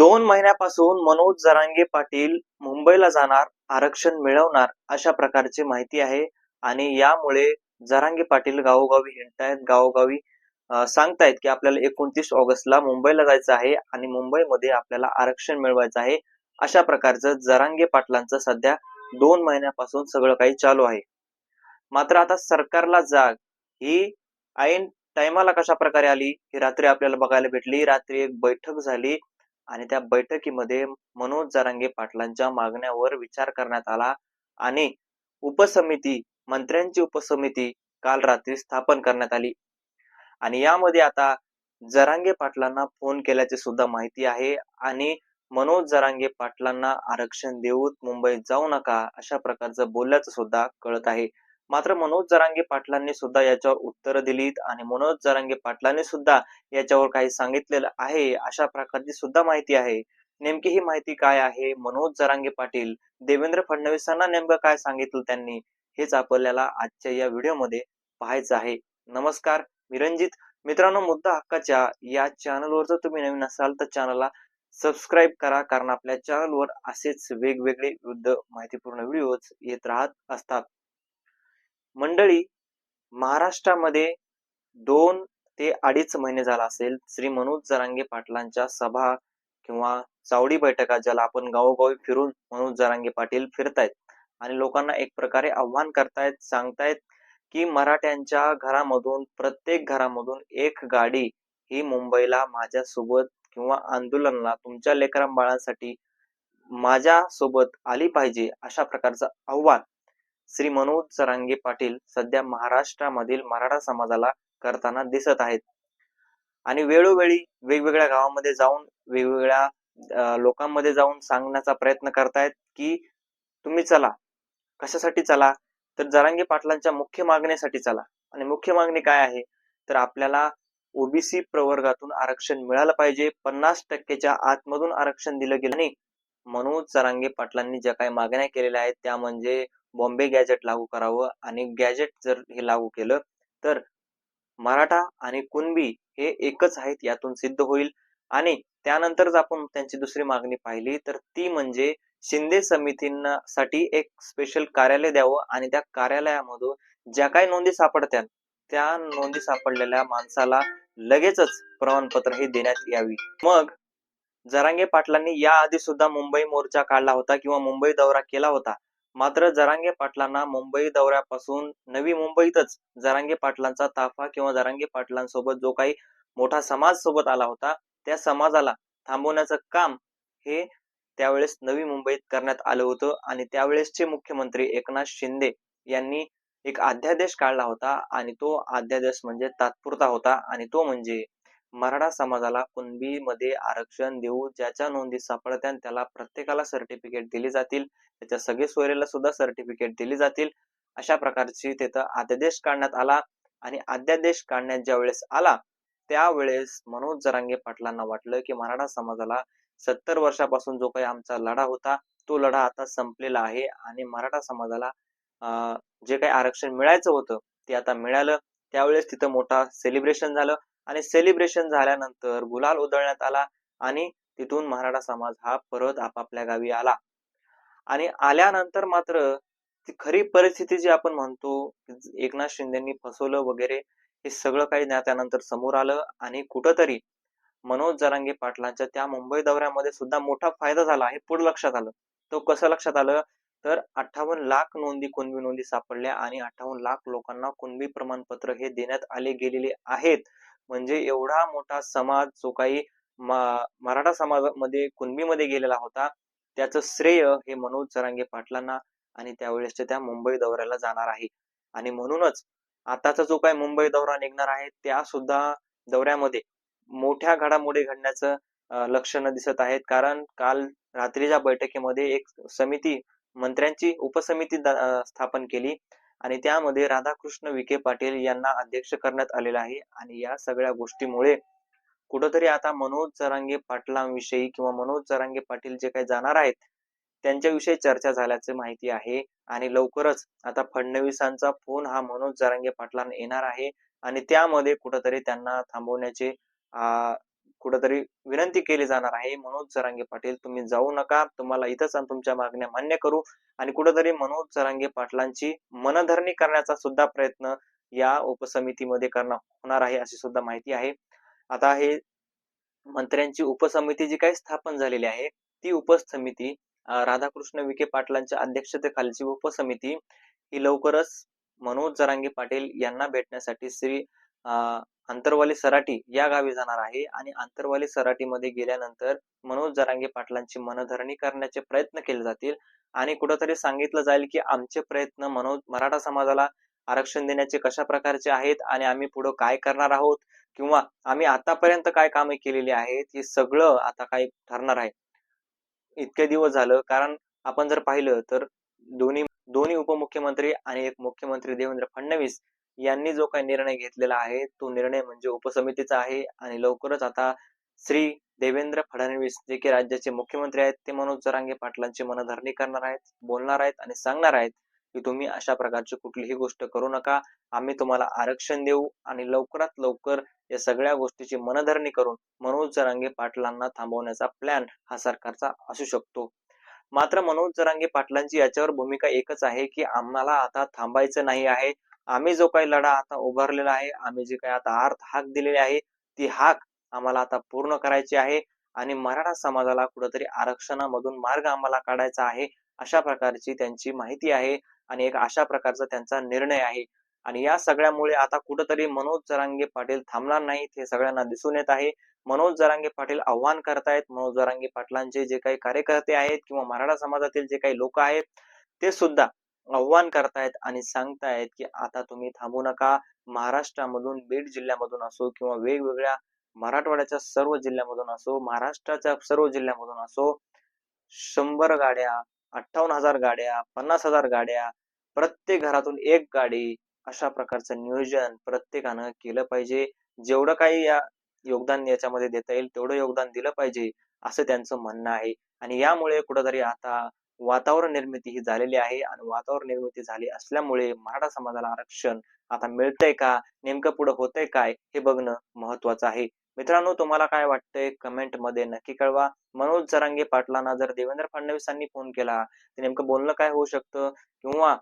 दोन महिन्यापासून मनोज जरांगे पाटील मुंबईला जाणार आरक्षण मिळवणार अशा प्रकारची माहिती आहे आणि यामुळे जरांगे पाटील गावोगावी हिंडतायत गावोगावी सांगतायत की आपल्याला एकोणतीस ऑगस्टला मुंबईला जायचं आहे आणि मुंबईमध्ये आपल्याला आरक्षण मिळवायचं आहे अशा प्रकारचं जरांगे पाटलांचं सध्या दोन महिन्यापासून सगळं काही चालू आहे. मात्र आता सरकारला जाग. ही ऐन टायमाला कशा प्रकारे आली? ही रात्री आपल्याला बघायला भेटली. रात्री एक बैठक झाली. आणि त्या बैठकीमध्ये मनोज जरांगे पाटलांच्या मागण्यावर विचार करण्यात आला आणि उपसमिती मंत्र्यांची उपसमिती काल रात्री स्थापन करण्यात आली. आणि यामध्ये आता जरांगे पाटलांना फोन केल्याची सुद्धा माहिती आहे आणि मनोज जरांगे पाटलांना आरक्षण देऊन मुंबईत जाऊ नका अशा प्रकारचं बोलल्याचं सुद्धा कळत आहे. मात्र मनोज जरांगे पाटलांनी सुद्धा याच्यावर उत्तरं दिलीत आणि मनोज जरांगे पाटलांनी सुद्धा याच्यावर काही सांगितलेलं आहे अशा प्रकारची सुद्धा माहिती आहे. नेमकी ही माहिती काय आहे? मनोज जरांगे पाटील देवेंद्र फडणवीसांना नेमकं काय सांगितलं त्यांनी? हेच आपल्याला आजच्या या व्हिडिओमध्ये पाहायचं आहे. नमस्कार मी रंजित मित्रांनो मुद्दा हक्काच्या या चॅनलवर जर तुम्ही नवीन असाल तर चॅनलला सबस्क्राईब करा कारण आपल्या चॅनलवर असेच वेगवेगळे युद्ध माहितीपूर्ण व्हिडिओज येत राहत असतात. मंडळी महाराष्ट्रामध्ये दोन ते अडीच महिने झाला असेल श्री मनोज जरांगे पाटलांच्या सभा किंवा चावडी बैठका ज्याला आपण गावोगावी फिरून मनोज जरांगे पाटील फिरतायत. आणि लोकांना एक प्रकारे आव्हान करतायत सांगतायत की मराठ्यांच्या घरामधून प्रत्येक घरामधून एक गाडी ही मुंबईला माझ्यासोबत किंवा आंदोलनाला तुमच्या लेकरांबाळांसाठी माझ्या सोबत आली पाहिजे अशा प्रकारचं आव्हान श्री मनोज सरांगे पाटील सध्या महाराष्ट्रामधील मराठा समाजाला करताना दिसत आहेत. आणि वेळोवेळी वेगवेगळ्या गावामध्ये जाऊन वेगवेगळ्या लोकांमध्ये जाऊन सांगण्याचा प्रयत्न करतायत की तुम्ही चला. कशासाठी चला? तर जरांगे पाटलांच्या मुख्य मागणीसाठी चला. आणि मुख्य मागणी काय आहे? तर आपल्याला ओबीसी प्रवर्गातून आरक्षण मिळालं पाहिजे. पन्नास टक्केच्या आतमधून आरक्षण दिलं गेलं. आणि मनोज जरांगे पाटलांनी ज्या काही मागण्या केलेल्या आहेत त्या म्हणजे बॉम्बे गॅजेट लागू करावं आणि गॅजेट जर हे लागू केलं तर मराठा आणि कुणबी हे एकच आहेत यातून सिद्ध होईल. आणि त्यानंतर जर आपण त्यांची दुसरी मागणी पाहिली तर ती म्हणजे शिंदे समितींना साठी एक स्पेशल कार्यालय द्यावं आणि त्या कार्यालयामधून ज्या काही नोंदी सापडत्या त्या नोंदी सापडलेल्या माणसाला लगेचच प्रमाणपत्र हे देण्यात यावी. मग जरांगे पाटलांनी याआधी सुद्धा मुंबई मोर्चा काढला होता किंवा मुंबई दौरा केला होता मात्र जरांगे पाटलांना मुंबई दौऱ्यापासून नवी मुंबईतच जरांगे पाटलांचा ताफा किंवा जरांगे पाटलांसोबत जो काही मोठा समाज सोबत आला होता त्या समाजाला थांबवण्याचं काम हे त्यावेळेस नवी मुंबईत करण्यात आलं होतं. आणि त्यावेळेसचे मुख्यमंत्री एकनाथ शिंदे यांनी एक अध्यादेश काढला होता. आणि तो अध्यादेश म्हणजे तात्पुरता होता. आणि तो म्हणजे मराठा समाजाला कुणबीमध्ये आरक्षण देऊ ज्याच्या नोंदी सापडत्या त्याला प्रत्येकाला सर्टिफिकेट दिली जातील. त्याच्या सगळे सोयरेला सुद्धा सर्टिफिकेट दिली जातील. अशा प्रकारची तिथं अध्यादेश काढण्यात आला आणि अध्यादेश काढण्यात ज्या वेळेस आला त्यावेळेस मनोज जरांगे पाटलांना वाटलं की मराठा समाजाला सत्तर वर्षापासून जो काही आमचा लढा होता तो लढा आता संपलेला आहे आणि मराठा समाजाला जे काही आरक्षण मिळायचं होतं ते आता मिळालं. त्यावेळेस तिथं मोठा सेलिब्रेशन झालं. आणि सेलिब्रेशन झाल्यानंतर गुलाल उधळण्यात आला आणि तिथून मराठा समाज हा परत आपापल्या गावी आला. आणि आल्यानंतर मात्र ती खरी परिस्थिती जी आपण म्हणतो एकनाथ शिंदेनी फसवलं वगैरे हे सगळं काही त्यानंतर समोर आलं आणि कुठंतरी मनोज जरांगे पाटलांच्या त्या मुंबई दौऱ्यामध्ये सुद्धा मोठा फायदा झाला हे पुढे लक्षात आलं. तो कसं लक्षात आलं? तर अठ्ठावन्न लाख नोंदी कुणबी नोंदी सापडल्या आणि अठ्ठावन्न लाख लोकांना कुणबी प्रमाणपत्र हे देण्यात आले गेलेले आहेत. म्हणजे एवढा मोठा समाज जो काही मराठा समाजामध्ये कुणबीमध्ये गेलेला होता त्याचं श्रेय हे मनोज जरांगे पाटलांना आणि त्यावेळेसच्या त्या मुंबई दौऱ्याला जाणार आहे. आणि म्हणूनच आताचा जो काही मुंबई दौरा निघणार आहे त्या सुद्धा दौऱ्यामध्ये मोठ्या घडामोडी घडण्याचं लक्षणं दिसत आहेत. कारण काल रात्रीच्या बैठकीमध्ये एक समिती मंत्र्यांची उपसमिती स्थापन केली. आणि त्यामध्ये राधाकृष्ण विखे पाटील यांना अध्यक्ष करण्यात आलेला आहे. आणि या सगळ्या गोष्टीमुळे कुठंतरी आता मनोज जरांगे पाटलांविषयी किंवा मनोज जरांगे पाटील जे काही जाणार आहेत त्यांच्याविषयी चर्चा झाल्याची माहिती आहे. आणि लवकरच आता फडणवीसांचा फोन हा मनोज जरांगे पाटलांना येणार आहे. आणि त्यामध्ये कुठंतरी त्यांना थांबवण्याचे कुठेतरी विनंती केली जाणार आहे. मनोज जरांगे पाटील तुम्ही जाऊ नका. तुम्हाला इथंच तुमच्या मागण्या मान्य करू. आणि कुठेतरी मनोज जरांगे पाटलांची मनधरणी करण्याचा सुद्धा प्रयत्न या उपसमितीमध्ये करणं होणार आहे अशी सुद्धा माहिती आहे. आता हे मंत्र्यांची उपसमिती जी काही स्थापन झालेली आहे ती उपसमिती राधाकृष्ण विखे पाटलांच्या अध्यक्षतेखालची उपसमिती ही लवकरच मनोज जरांगे पाटील यांना भेटण्यासाठी श्री आंतरवाली अंतरवाली सराटी या गावी जाणार आहे आणि अंतरवाली सराटीमध्ये गेल्यानंतर मनोज जरांगे पाटलांची मनधरणी करण्याचे प्रयत्न केले जातील. आणि कुठंतरी सांगितलं जाईल की आमचे प्रयत्न मनोज मराठा समाजाला आरक्षण देण्याचे कशा प्रकारचे आहेत आणि आम्ही पुढे काय करणार आहोत? किंवा आम्ही आतापर्यंत काय कामे केलेली आहेत? हे सगळं आता काय ठरणार आहे. इतके दिवस झालं कारण आपण जर पाहिलं तर दोन्ही दोन्ही उपमुख्यमंत्री आणि एक मुख्यमंत्री देवेंद्र फडणवीस यांनी जो काही निर्णय घेतलेला आहे तो निर्णय म्हणजे उपसमितीचा आहे आणि लवकरच आता श्री देवेंद्र फडणवीस जे की राज्याचे मुख्यमंत्री आहेत ते मनोज जरांगे पाटलांची मनधरणी करणार आहेत बोलणार आहेत आणि सांगणार आहेत की तुम्ही अशा प्रकारची कुठलीही गोष्ट करू नका. आम्ही तुम्हाला आरक्षण देऊ आणि लवकरात लवकर या सगळ्या गोष्टीची मनधरणी करून मनोज जरांगे पाटलांना थांबवण्याचा प्लॅन हा सरकारचा असू शकतो. मात्र मनोज जरांगे पाटलांची याच्यावर भूमिका एकच आहे की आम्हाला आता थांबायचं नाही आहे. आम्ही जो काही लढा आता उभारलेला आहे आम्ही जे काही आता अर्थ हाक दिलेली आहे ती हाक आम्हाला आता पूर्ण करायची आहे आणि मराठा समाजाला कुठेतरी आरक्षणामधून मार्ग आम्हाला काढायचा आहे अशा प्रकारची त्यांची माहिती आहे आणि एक अशा प्रकारचा त्यांचा निर्णय आहे. आणि या सगळ्यामुळे आता कुठंतरी मनोज जरांगे पाटील थांबणार नाहीत हे सगळ्यांना दिसून येत आहे. मनोज जरांगे पाटील आव्हान करतायत. मनोज जरांगे पाटलांचे जे काही कार्यकर्ते आहेत किंवा मराठा समाजातील जे काही लोक आहेत ते सुद्धा आव्हान करतायत आणि सांगतायत की आता तुम्ही थांबू नका. महाराष्ट्रामधून बीड जिल्ह्यामधून असो किंवा वेगवेगळ्या मराठवाड्याच्या सर्व जिल्ह्यामधून असो महाराष्ट्राच्या सर्व जिल्ह्यामधून असो शंभर गाड्या अठ्ठावन्न हजार गाड्या पन्नास हजार गाड्या प्रत्येक घरातून एक गाडी अशा प्रकारचं नियोजन प्रत्येकानं केलं पाहिजे. जेवढं काही या योगदान याच्यामध्ये देता येईल तेवढं योगदान दिलं पाहिजे असं त्यांचं म्हणणं आहे. आणि यामुळे कुठंतरी आता वातावरण निर्मिती ही झालेली आहे आणि वातावरण निर्मिती झाली असल्यामुळे मराठा समाजाला आरक्षण आता मिळतंय का? नेमकं पुढे होतंय काय? हे बघणं महत्वाचं आहे. मित्रांनो तुम्हाला काय वाटतंय? कमेंटमध्ये नक्की कळवा. मनोज जरांगे पाटलांना जर देवेंद्र फडणवीसांनी फोन केला तर नेमकं बोलणं काय होऊ शकतं? किंवा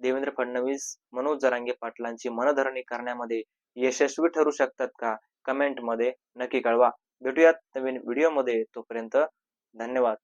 देवेंद्र फडणवीस मनोज जरांगे पाटलांची मनधरणी करण्यामध्ये यशस्वी ठरू शकतात का? कमेंटमध्ये नक्की कळवा. भेटूयात नवीन व्हिडिओमध्ये. तोपर्यंत धन्यवाद.